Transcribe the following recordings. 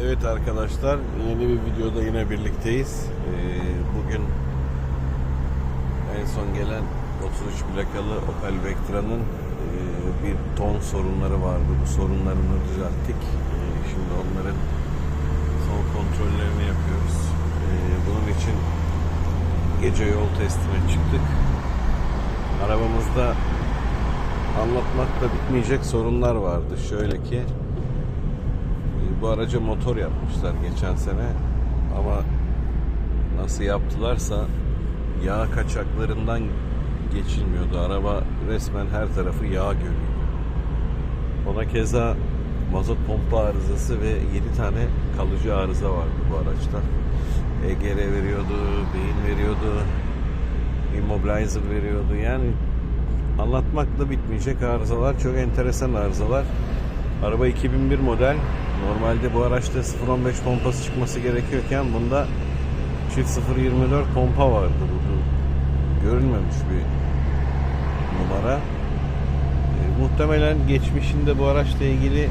Evet arkadaşlar yeni bir videoda yine birlikteyiz. Ee, bugün en son gelen 33 plakalı Opel Vectra'nın e, bir ton sorunları vardı. Bu sorunlarını düzelttik. Ee, şimdi onların son kontrollerini yapıyoruz. Ee, bunun için gece yol testine çıktık. Arabamızda anlatmakla bitmeyecek sorunlar vardı. Şöyle ki e, bu araca motor yapmışlar geçen sene ama nasıl yaptılarsa yağ kaçaklarından geçilmiyordu. Araba resmen her tarafı yağ görüyor. Ona keza mazot pompa arızası ve 7 tane kalıcı arıza vardı bu araçta. EGR veriyordu, beyin veriyordu, immobilizer veriyordu. Yani anlatmakla bitmeyecek arızalar. Çok enteresan arızalar. Araba 2001 model. Normalde bu araçta 0.15 pompası çıkması gerekiyorken bunda çift 0.24 pompa vardı. Bu, görülmemiş bir numara. E, muhtemelen geçmişinde bu araçla ilgili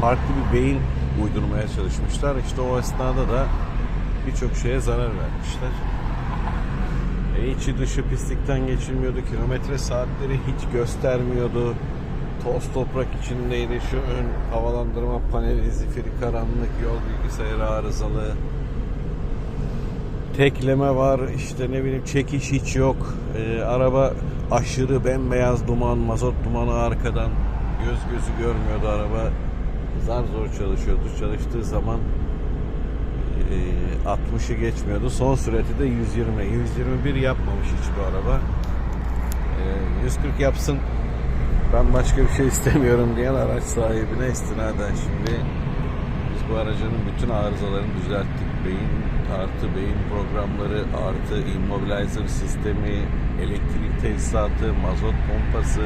farklı bir beyin uydurmaya çalışmışlar. İşte o esnada da birçok şeye zarar vermişler. E, içi dışı pislikten geçilmiyordu. Kilometre saatleri hiç göstermiyordu. Toz toprak içindeydi. Şu ön havalandırma paneli zifiri karanlık, yol bilgisayarı arızalı. Tekleme var, işte ne bileyim çekiş hiç yok. E, araba aşırı bembeyaz duman, mazot dumanı arkadan. Göz gözü görmüyordu araba. Zar zor çalışıyordu. Çalıştığı zaman e, 60'ı geçmiyordu. Son sürati de 120. 121 yapmamış hiç bu araba. E, 140 yapsın ben başka bir şey istemiyorum diyen araç sahibine istinaden şimdi biz bu aracının bütün arızalarını düzelttik. Beyin artı beyin programları artı immobilizer sistemi, elektrik tesisatı, mazot pompası,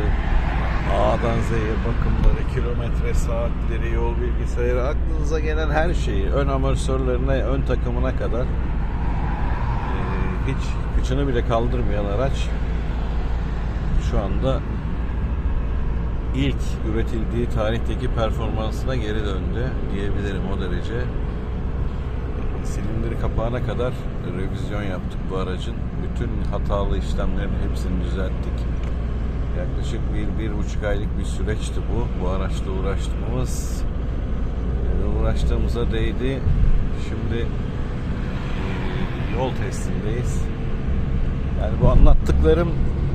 A'dan Z'ye bakımları, kilometre saatleri, yol bilgisayarı, aklınıza gelen her şeyi, ön amortisörlerine, ön takımına kadar hiç kıçını bile kaldırmayan araç şu anda ilk üretildiği tarihteki performansına geri döndü diyebilirim o derece. Silindir kapağına kadar revizyon yaptık bu aracın. Bütün hatalı işlemlerin hepsini düzelttik. Yaklaşık bir, bir buçuk aylık bir süreçti bu. Bu araçla uğraştığımız e, uğraştığımıza değdi. Şimdi e, yol testindeyiz. Yani bu anlattıklarım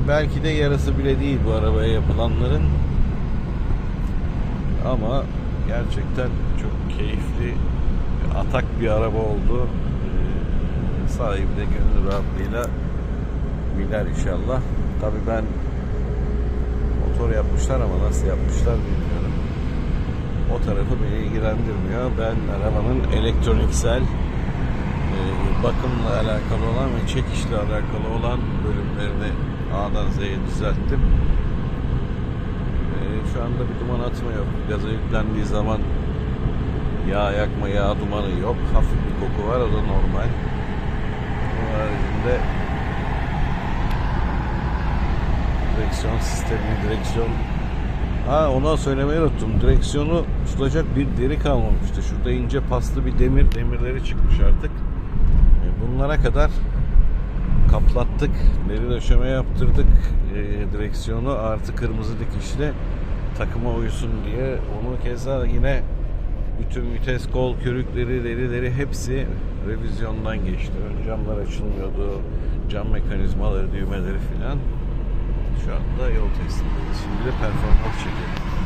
belki de yarısı bile değil bu arabaya yapılanların. Ama gerçekten çok keyifli, atak bir araba oldu. Ee, sahibi de gönül rahatlığıyla biner inşallah. Tabii ben motor yapmışlar ama nasıl yapmışlar bilmiyorum. O tarafı beni ilgilendirmiyor. Ben arabanın elektroniksel e, bakımla alakalı olan ve çekişle alakalı olan bölümlerini A'dan Z'ye düzelttim. Anda bir duman atma yok. Gaza yüklendiği zaman yağ yakma, yağ dumanı yok. Hafif bir koku var, o da normal. Onun haricinde direksiyon sistemi, direksiyon Ha ona söylemeyi unuttum. Direksiyonu tutacak bir deri kalmamıştı. Şurada ince paslı bir demir, demirleri çıkmış artık. E, Bunlara kadar kaplattık. Deri döşeme yaptırdık. E, direksiyonu artı kırmızı dikişli takıma uysun diye. Onu keza yine bütün vites kol körükleri, derileri hepsi revizyondan geçti. Ön camlar açılmıyordu. Cam mekanizmaları, düğmeleri filan. Şu anda yol testindeyiz. Şimdi de performans çekelim.